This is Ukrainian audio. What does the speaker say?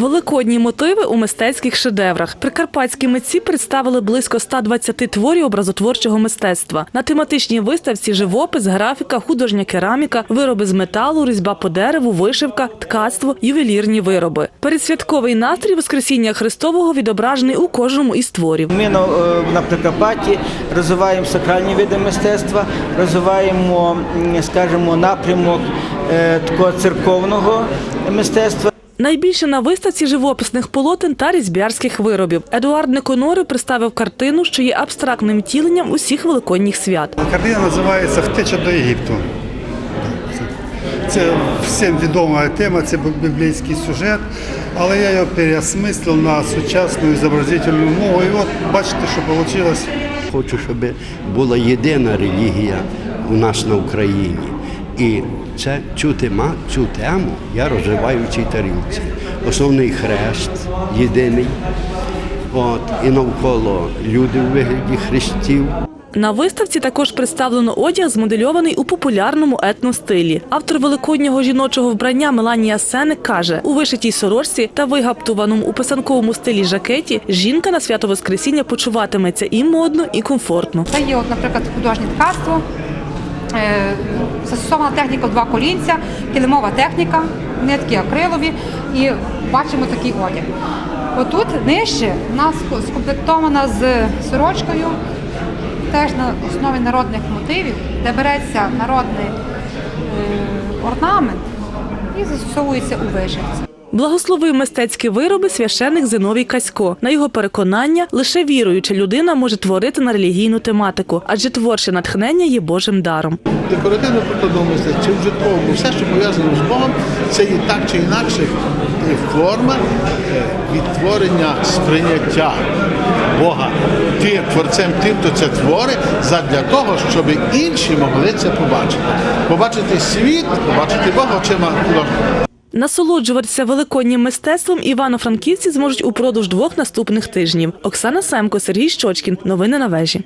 Великодні мотиви у мистецьких шедеврах. Прикарпатські митці представили близько 120 творів образотворчого мистецтва. На тематичній виставці живопис, графіка, художня кераміка, вироби з металу, різьба по дереву, вишивка, ткацтво, ювелірні вироби. Передсвятковий настрій Воскресіння Христового відображений у кожному із творів. Ми на, е, Прикарпатті розвиваємо сакральні види мистецтва, розвиваємо, скажімо, напрямок е, такого церковного мистецтва. Найбільше на виставці живописних полотен та різьбярських виробів. Едуард Неконори представив картину, що є абстрактним втіленням усіх великодніх свят. Картина називається Втеча до Єгипту. Це, це всім відома тема, це біблійський сюжет, але я його переосмислив на сучасну зобразительну мову. І от бачите, що вийшло. Хочу, щоб була єдина релігія у нас на Україні. І це цю тема, цю тему я розвиваю в цій тарілці. Основний хрест єдиний. От, і навколо люди у вигляді хрестів. На виставці також представлено одяг, змодельований у популярному етностилі. Автор великоднього жіночого вбрання Меланія Сеник каже: у вишитій сорочці та вигаптуваному у писанковому стилі жакеті жінка на свято Воскресіння почуватиметься і модно, і комфортно. Це є, от, наприклад, художнє ткацтво, застосована техніка два колінця, килимова техніка, нитки акрилові і бачимо такий одяг. Отут нижче у нас скомплектована з сорочкою, теж на основі народних мотивів, де береться народний е, орнамент і застосовується у вишивці. Благословив мистецькі вироби священик Зиновій Касько. На його переконання, лише віруюча людина може творити на релігійну тематику, адже творче натхнення є Божим даром. декоративно прикладному мистецтві чи вжитковому, все, що пов'язано з Богом, це є так чи інакше форма е, відтворення сприйняття Бога тим творцем, тим, хто це творить, задля того, щоб інші могли це побачити. Побачити світ, побачити Бога очима. Насолоджуватися великоднім мистецтвом івано-франківці зможуть упродовж двох наступних тижнів. Оксана Семко, Сергій Щочкін. Новини на вежі.